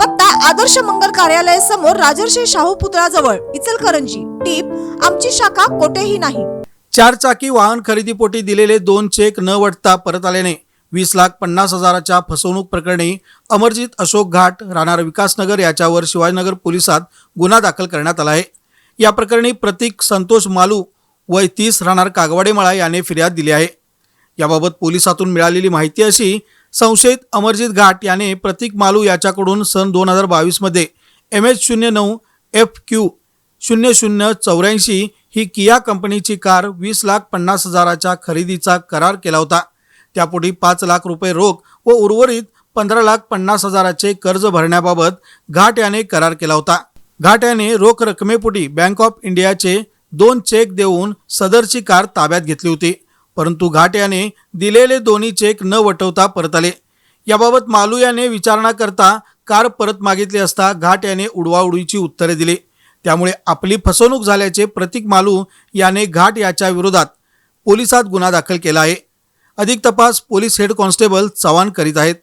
पत्ता आदर्श मंगल कार्यालय समोर राजर्षी शाहू पुतळाजवळ इचलकरंजी. टीप आमची शाखा कोठेही नाही. चार चाकी वाहन खरेदीपोटी दिलेले दोन चेक न वटता परत आल्याने वीस लाख पन्नास हजाराच्या फसवणूक प्रकरणी अमरजित अशोक घाट राहणार विकासनगर याच्यावर शिवाजीनगर पोलिसात गुन्हा दाखल करण्यात आला आहे. या प्रकरणी प्रतीक संतोष मालू वय तीस राहणार कागवाडेमळा याने फिर्याद दिली आहे. याबाबत पोलिसातून मिळालेली माहिती अशी संशयित अमरजित घाट याने प्रतीक मालू याच्याकडून सन दोन हजार बावीसमध्ये एम एच शून्य नऊ एफ क्यू शून्य शून्य चौऱ्याऐंशी ही किया कंपनीची कार वीस लाख पन्नास हजाराच्या खरेदीचा करार केला होता. त्यापुढे पाच लाख रुपये रोख व उर्वरित पंधरा लाख पन्नास हजाराचे कर्ज भरण्याबाबत घाट याने करार केला होता. घाट याने रोख रकमेपुटी बँक ऑफ इंडियाचे दोन चेक देऊन सदरची कार ताब्यात घेतली होती. परंतु घाट याने दिलेले दोन्ही चेक न वटवता परत आले. याबाबत मालू याने विचारणा करता कार परत मागितली असता घाट याने उडवाउडीची उत्तरे दिली. त्यामुळे आपली फसवणूक झाल्याचे प्रतीक मालू याने घाट याच्या विरोधात पोलिसात गुन्हा दाखल केला आहे. अधिक तपास पोलीस हेड कॉन्स्टेबल चव्हाण करीत आहेत.